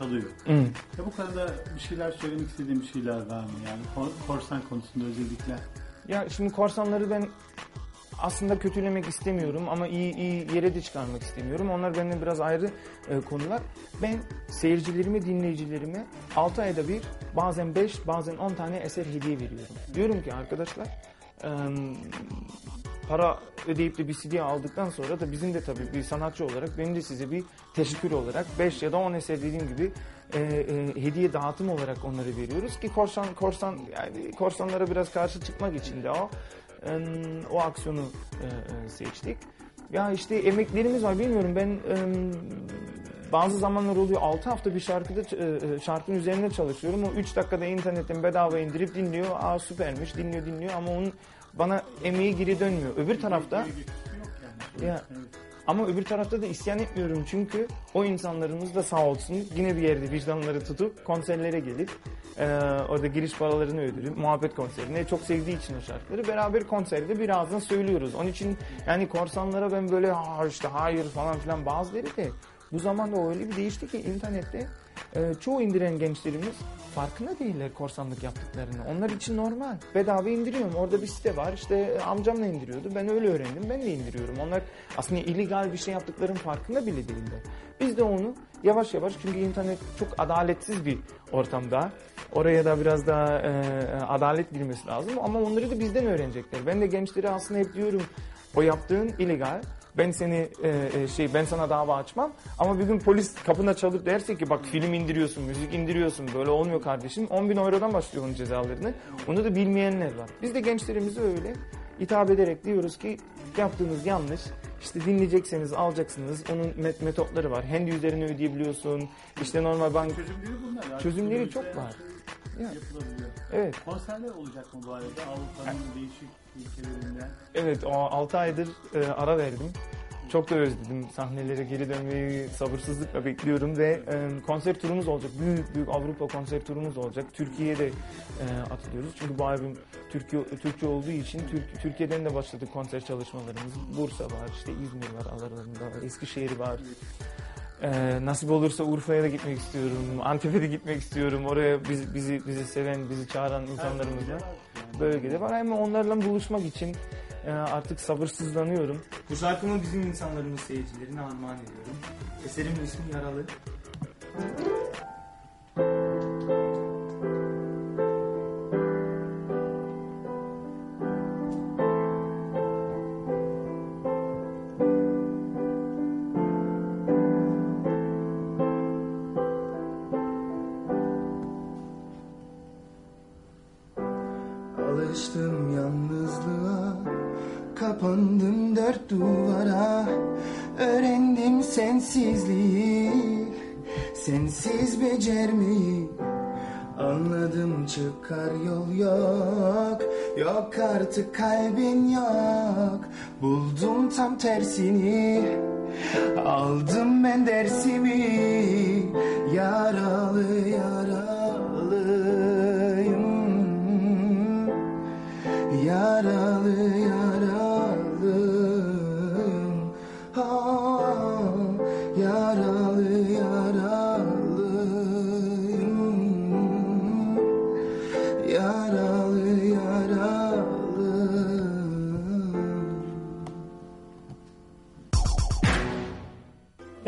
kalıyor. Hı. Ya bu konuda bir şeyler söylemek istediğim bir şeyler var mı? Yani kor- korsan konusunda özellikle. Ya şimdi korsanları ben aslında kötülemek istemiyorum ama iyi iyi yere de çıkarmak istemiyorum. Onlar benden biraz ayrı e, konular. Ben seyircilerime, dinleyicilerime 6 ayda bir bazen 5 bazen 10 tane eser hediye veriyorum. Diyorum ki arkadaşlar e, para ödeyip de bir CD aldıktan sonra da bizim de tabii bir sanatçı olarak benim de size bir teşekkür olarak 5 ya da 10 eser dediğim gibi e, e, hediye dağıtım olarak onları veriyoruz ki korsan korsan yani korsanlara biraz karşı çıkmak için de o e, o aksiyonu e, e, seçtik. Ya işte emeklerimiz var bilmiyorum ben e, bazı zamanlar oluyor 6 hafta bir şarkıda e, e, şarkının üzerine çalışıyorum. O 3 dakikada internetten bedava indirip dinliyor. Aa süpermiş dinliyor dinliyor ama onun bana emeği geri dönmüyor. Öbür tarafta. Ya. Ama öbür tarafta da isyan etmiyorum çünkü o insanlarımız da sağ olsun yine bir yerde vicdanları tutup konserlere gelip e, orada giriş paralarını ödülüp muhabbet konserine çok sevdiği için o şarkıları beraber konserde birazdan söylüyoruz. Onun için yani korsanlara ben böyle ha işte hayır falan filan bazıları de bu zamanda öyle bir değişti ki internette e, çoğu indiren gençlerimiz farkında değiller korsanlık yaptıklarını. Onlar için normal. Bedava indiriyorum. Orada bir site var. İşte e, amcamla indiriyordu. Ben öyle öğrendim. Ben de indiriyorum. Onlar aslında illegal bir şey yaptıklarının farkında bile değiller. Biz de onu yavaş yavaş çünkü internet çok adaletsiz bir ortamda. Oraya da biraz daha e, adalet girmesi lazım. Ama onları da bizden öğrenecekler. Ben de gençlere aslında hep diyorum o yaptığın illegal. Ben seni e, e, şey ben sana dava açmam ama bir gün polis kapına çalıp derse ki bak film indiriyorsun, müzik indiriyorsun böyle olmuyor kardeşim. 10 bin eurodan başlıyor onun cezalarını. Onu da bilmeyenler var. Biz de gençlerimize öyle hitap ederek diyoruz ki yaptığınız yanlış. İşte dinleyecekseniz alacaksınız. Onun met- metotları var. Handy üzerine ödeyebiliyorsun. İşte normal bank Çözümleri bunlar. Çözümleri çok var. Ya. Yapılabiliyor. Evet. Konserler olacak mı bu arada Avrupa'nın değişik ülkelerinde? Evet, o 6 aydır e, ara verdim. Çok da özledim. Sahnelere geri dönmeyi sabırsızlıkla bekliyorum ve e, konser turumuz olacak. Büyük büyük Avrupa konser turumuz olacak. Türkiye'de e, atılıyoruz. Çünkü bu albüm Türkiye, Türkçe olduğu için Türk, Türkiye'den de başladık konser çalışmalarımız. Bursa var, işte İzmir var aralarında, Eskişehir var. E, nasip olursa Urfa'ya da gitmek istiyorum. Antep'e de gitmek istiyorum. Oraya bizi, bizi, bizi seven, bizi çağıran insanlarımız var bölgede var ama onlarla buluşmak için e, artık sabırsızlanıyorum. Bu şarkımı bizim insanlarımız seyircilerine armağan ediyorum. Eserimin ismi Yaralı. Sensizliği Sensiz becermeyi. Anladım çıkar yol yok Yok artık kalbin yok. Buldum tam tersini Aldım ben dersimi. Yaralı yaralıyım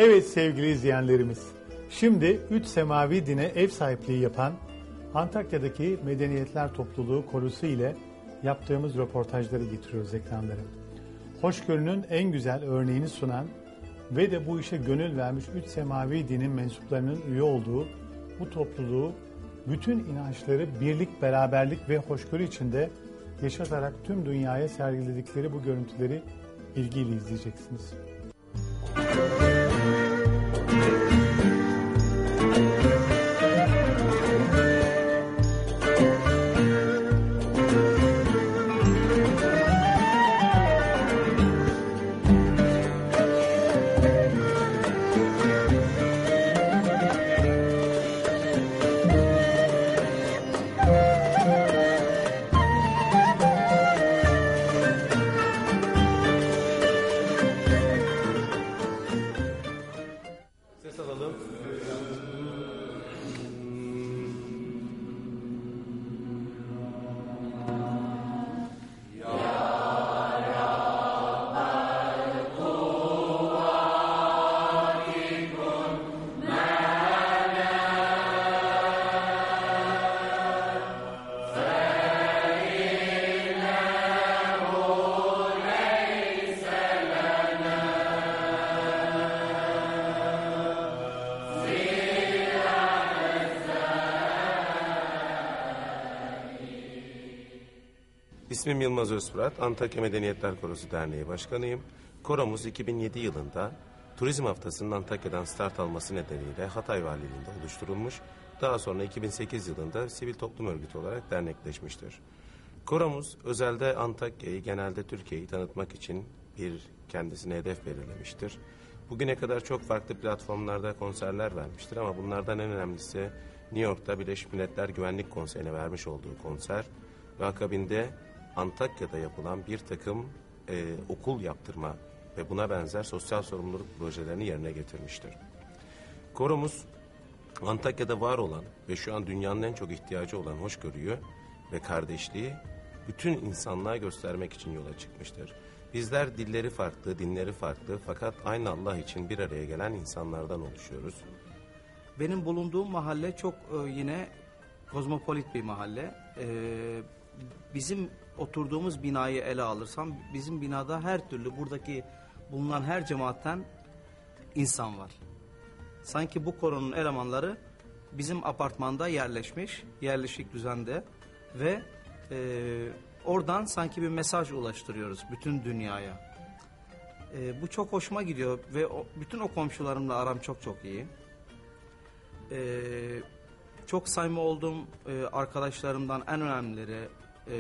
Evet sevgili izleyenlerimiz. Şimdi Üç Semavi Dine ev sahipliği yapan Antakya'daki Medeniyetler Topluluğu korusu ile yaptığımız röportajları getiriyoruz ekranlara. Hoşgörünün en güzel örneğini sunan ve de bu işe gönül vermiş Üç Semavi Din'in mensuplarının üye olduğu bu topluluğu bütün inançları birlik, beraberlik ve hoşgörü içinde yaşatarak tüm dünyaya sergiledikleri bu görüntüleri ilgiyle izleyeceksiniz. İsmim Yılmaz Özfırat, Antakya Medeniyetler Korosu Derneği Başkanıyım. Koromuz 2007 yılında Turizm Haftası'nın Antakya'dan start alması nedeniyle Hatay Valiliği'nde oluşturulmuş. Daha sonra 2008 yılında sivil toplum örgütü olarak dernekleşmiştir. Koromuz özelde Antakya'yı, genelde Türkiye'yi tanıtmak için bir kendisine hedef belirlemiştir. Bugüne kadar çok farklı platformlarda konserler vermiştir ama bunlardan en önemlisi New York'ta Birleşmiş Milletler Güvenlik Konseyi'ne vermiş olduğu konser ve akabinde Antakya'da yapılan bir takım e, okul yaptırma ve buna benzer sosyal sorumluluk projelerini yerine getirmiştir. Koromuz Antakya'da var olan ve şu an dünyanın en çok ihtiyacı olan hoşgörüyü ve kardeşliği bütün insanlığa göstermek için yola çıkmıştır. Bizler dilleri farklı, dinleri farklı fakat aynı Allah için bir araya gelen insanlardan oluşuyoruz. Benim bulunduğum mahalle çok e, yine kozmopolit bir mahalle. E, bizim oturduğumuz binayı ele alırsam bizim binada her türlü buradaki bulunan her cemaatten insan var. Sanki bu koronun elemanları bizim apartmanda yerleşmiş, yerleşik düzende ve e, oradan sanki bir mesaj ulaştırıyoruz bütün dünyaya. E, bu çok hoşuma gidiyor ve o, bütün o komşularımla aram çok çok iyi. Ee, çok sayma olduğum e, arkadaşlarımdan en önemlileri e,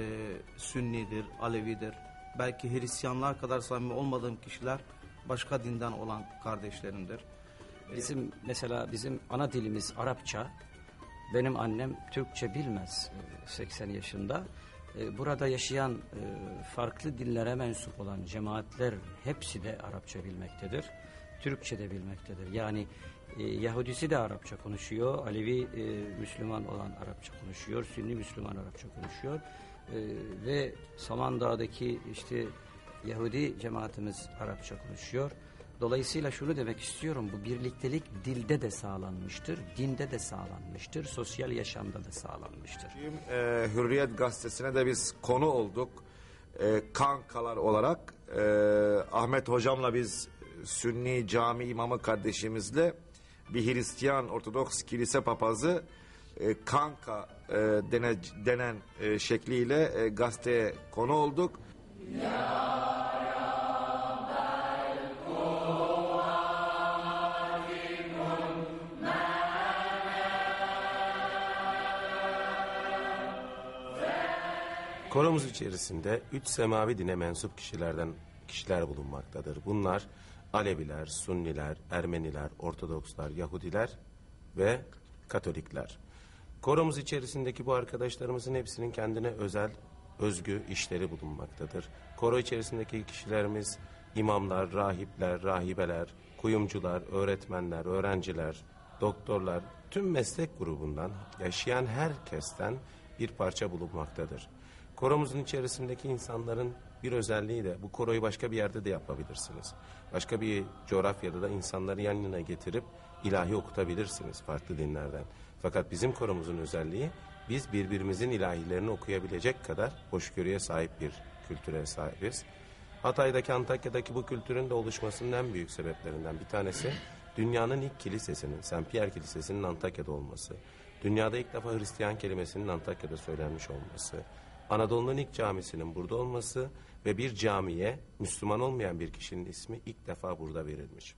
Sünnidir, Alevidir. Belki Hristiyanlar kadar samimi olmadığım kişiler başka dinden olan kardeşlerimdir. Bizim mesela bizim ana dilimiz Arapça. Benim annem Türkçe bilmez e, 80 yaşında. E, Burada yaşayan e, farklı dinlere mensup olan cemaatler hepsi de Arapça bilmektedir. Türkçe de bilmektedir. Yani e, Yahudisi de Arapça konuşuyor. Alevi e, Müslüman olan Arapça konuşuyor. Sünni Müslüman Arapça konuşuyor. E, ve Samandağ'daki işte Yahudi cemaatimiz Arapça konuşuyor. Dolayısıyla şunu demek istiyorum. Bu birliktelik dilde de sağlanmıştır, dinde de sağlanmıştır, sosyal yaşamda da sağlanmıştır. E, Hürriyet gazetesine de biz konu olduk. E, kankalar olarak e, Ahmet hocamla biz Sünni cami imamı kardeşimizle bir Hristiyan Ortodoks kilise papazı e, kanka e, dene, denen e, şekliyle e, gazeteye konu olduk. Koromuz içerisinde üç semavi dine mensup kişilerden kişiler bulunmaktadır. Bunlar Aleviler, Sunniler, Ermeniler, Ortodokslar, Yahudiler ve Katolikler. Koromuz içerisindeki bu arkadaşlarımızın hepsinin kendine özel, özgü işleri bulunmaktadır. Koro içerisindeki kişilerimiz imamlar, rahipler, rahibeler, kuyumcular, öğretmenler, öğrenciler, doktorlar, tüm meslek grubundan yaşayan herkesten bir parça bulunmaktadır. Koromuzun içerisindeki insanların bir özelliği de bu koroyu başka bir yerde de yapabilirsiniz. Başka bir coğrafyada da insanları yan yana getirip ilahi okutabilirsiniz farklı dinlerden. Fakat bizim koromuzun özelliği biz birbirimizin ilahilerini okuyabilecek kadar hoşgörüye sahip bir kültüre sahibiz. Hatay'daki Antakya'daki bu kültürün de oluşmasının en büyük sebeplerinden bir tanesi dünyanın ilk kilisesinin, Saint Pierre Kilisesi'nin Antakya'da olması. Dünyada ilk defa Hristiyan kelimesinin Antakya'da söylenmiş olması. Anadolu'nun ilk camisinin burada olması ve bir camiye Müslüman olmayan bir kişinin ismi ilk defa burada verilmiş.